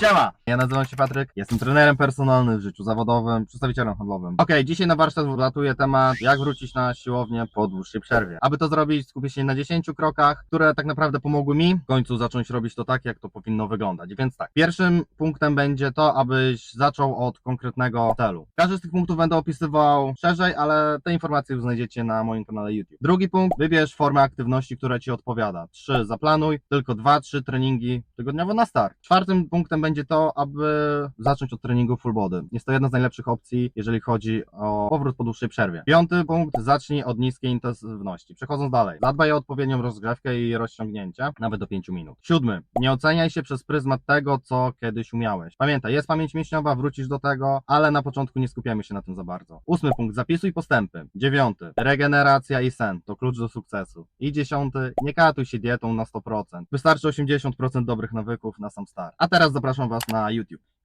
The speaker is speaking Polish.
Siema! Ja nazywam się Patryk, jestem trenerem personalnym w życiu zawodowym, przedstawicielem handlowym. Okej, dzisiaj na warsztat wlatuje temat, jak wrócić na siłownię po dłuższej przerwie. Aby to zrobić, skupię się na 10 krokach, które tak naprawdę pomogły mi w końcu zacząć robić to tak, jak to powinno wyglądać. Więc tak, pierwszym punktem będzie to, abyś zaczął od konkretnego celu. Każdy z tych punktów będę opisywał szerzej, ale te informacje już znajdziecie na moim kanale YouTube. Drugi punkt, wybierz formę aktywności, która Ci odpowiada. Trzy, zaplanuj tylko dwa, trzy treningi tygodniowo na start. Czwartym punktem będzie to, aby zacząć od treningu full body. Jest to jedna z najlepszych opcji, jeżeli chodzi o powrót po dłuższej przerwie. Piąty punkt, zacznij od niskiej intensywności. Przechodząc dalej, zadbaj o odpowiednią rozgrzewkę i rozciągnięcie, nawet do 5 minut. Siódmy, nie oceniaj się przez pryzmat tego, co kiedyś umiałeś. Pamiętaj, jest pamięć mięśniowa, wrócisz do tego, ale na początku nie skupiamy się na tym za bardzo. Ósmy punkt, zapisuj postępy. Dziewiąty, regeneracja i sen to klucz do sukcesu. I dziesiąty, nie katuj się dietą na 100%. Wystarczy 80% dobrych nawyków na sam start. A teraz zapraszam Was na YouTube.